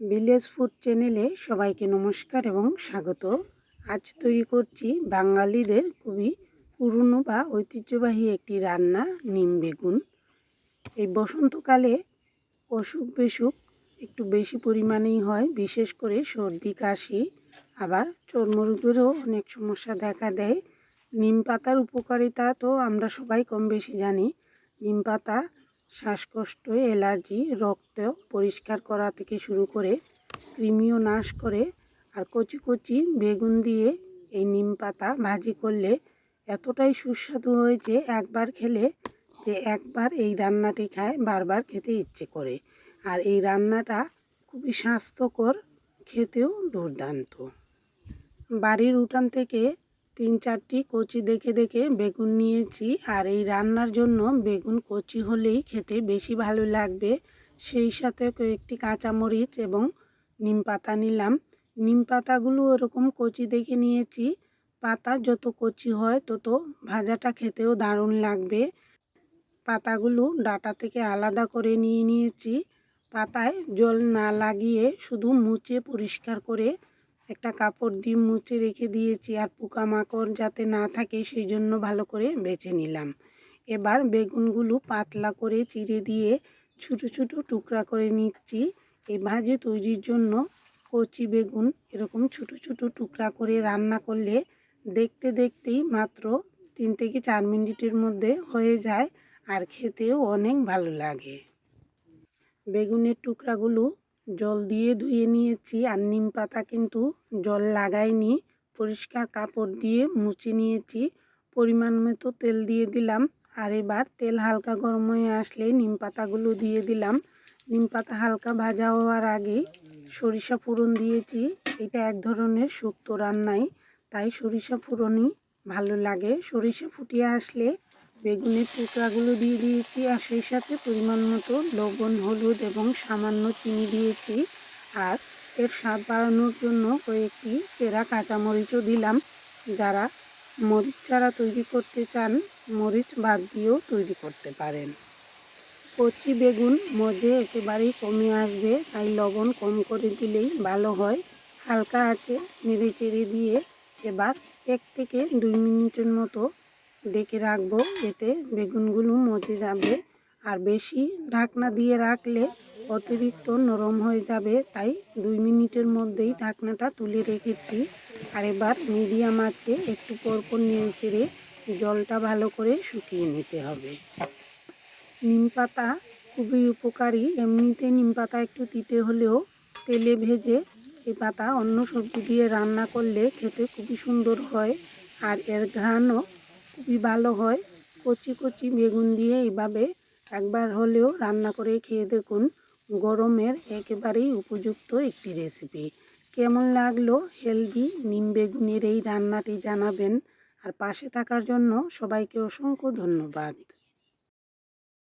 Village food চ্যানেলে সবাইকে নমস্কার এবং স্বাগত। আজ তৈরি করছি বাঙালিদের খুবই পুরনো বা ঐতিহ্যবাহী একটি রান্না, নিম বেগুন। এই বসন্তকালে অসুখ বিসুখ একটু বেশি পরিমাণেই হয়, বিশেষ করে সর্দি, কাশি। আবার চর্মরোগেরও অনেক সমস্যা দেখা দেয়। নিম পাতার উপকারিতা তো আমরা সবাই কম বেশি জানি। নিম পাতা শ্বাসকষ্ট অ্যালার্জি রক্ত পরিষ্কার করা থেকে শুরু করে কৃমিও নাশ করে আর কচি কচি বেগুন দিয়ে এই নিম পাতা ভাজি করলে এতটাই সুস্বাদু হয়েছে একবার খেলে যে একবার এই রান্নাটি খায় বারবার খেতে ইচ্ছে করে। আর এই রান্নাটা খুবই স্বাস্থ্যকর, খেতেও দুর্দান্ত। বাড়ির উঠান থেকে তিন চারটি কচি দেখে দেখে বেগুন নিয়েছি। আর এই রান্নার জন্য বেগুন কচি হলেই খেতে বেশি ভালো লাগবে। সেই সাথে কয়েকটি কাঁচামরিচ এবং নিম পাতা নিলাম। নিম পাতাগুলো ওরকম কচি দেখে নিয়েছি। পাতা যত কচি হয় তত ভাজাটা খেতেও দারুণ লাগবে। পাতাগুলো ডাটা থেকে আলাদা করে নিয়ে নিয়েছি। পাতায় জল না লাগিয়ে শুধু মুছে পরিষ্কার করে একটা কাপড় দিয়ে মুছে রেখে দিয়েছি আর পোকামাকড় যাতে না থাকে সেই জন্য ভালো করে বেছে নিলাম। এবার বেগুনগুলো পাতলা করে চিড়ে দিয়ে ছোটো ছোটো টুকরা করে নিচ্ছি। এই ভাজি তৈরির জন্য কচি বেগুন এরকম ছোটো ছোটো টুকরা করে রান্না করলে দেখতে দেখতেই মাত্র তিন থেকে চার মিনিটের মধ্যে হয়ে যায় আর খেতেও অনেক ভালো লাগে। বেগুনের টুকরাগুলো জল দিয়ে ধুয়ে নিয়েছি আর নিম পাতা কিন্তু জল লাগাইনি। পরিষ্কার কাপড় দিয়ে মুছে নিয়েছি। পরিমাণ মতো তেল দিয়ে দিলাম। আর এবার তেল হালকা গরম হয়ে আসলে নিম পাতাগুলো দিয়ে দিলাম। নিম পাতা হালকা ভাজা হওয়ার আগেই সরিষা ফোড়ন দিয়েছি। এটা এক ধরনের শুক্তো রান্নাই, তাই সরিষা ফোড়নই ভালো লাগে। সরিষা ফুটিয়ে আসলে বেগুনের টুকরাগুলো দিয়ে দিয়েছি আর সেই সাথে পরিমাণ মতো লবণ, হলুদ এবং সামান্য চিনি দিয়েছি। আর এর স্বাদ বাড়ানোর জন্য কয়েকটি চেরা কাঁচামরিচও দিলাম। যারা মরিচ ছাড়া তৈরি করতে চান, মরিচ বাদ দিয়েও তৈরি করতে পারেন। কচি বেগুন মজে একেবারেই কমে আসবে, তাই লবণ কম করে দিলেই ভালো হয়। হালকা আছে নেড়ে চেড়ে দিয়ে এবার এক থেকে দুই মিনিটের মতো ডেকে রাখব, এতে বেগুনগুলো মজে যাবে। আর বেশি ঢাকনা দিয়ে রাখলে অতিরিক্ত নরম হয়ে যাবে, তাই দুই মিনিটের মধ্যেই ঢাকনাটা তুলে রেখেছি। আর এবার মিডিয়াম আছে একটু পরপর নিয়ে চেড়ে জলটা ভালো করে শুকিয়ে নিতে হবে। নিম পাতা খুবই উপকারী। এমনিতে নিম পাতা একটু তিতে হলেও তেলে ভেজে এই পাতা অন্য সবজি দিয়ে রান্না করলে খেতে খুবই সুন্দর হয়। আর এর ঘ্রাণও খুবই ভালো হয়। কচি কচি বেগুন দিয়ে এইভাবে একবার হলেও রান্না করে খেয়ে দেখুন। গরমের একেবারেই উপযুক্ত একটি রেসিপি কেমন লাগল? হেলদি নিম বেগুনের এই রান্নাটি জানাবেন। আর পাশে থাকার জন্য সবাইকে অসংখ্য ধন্যবাদ।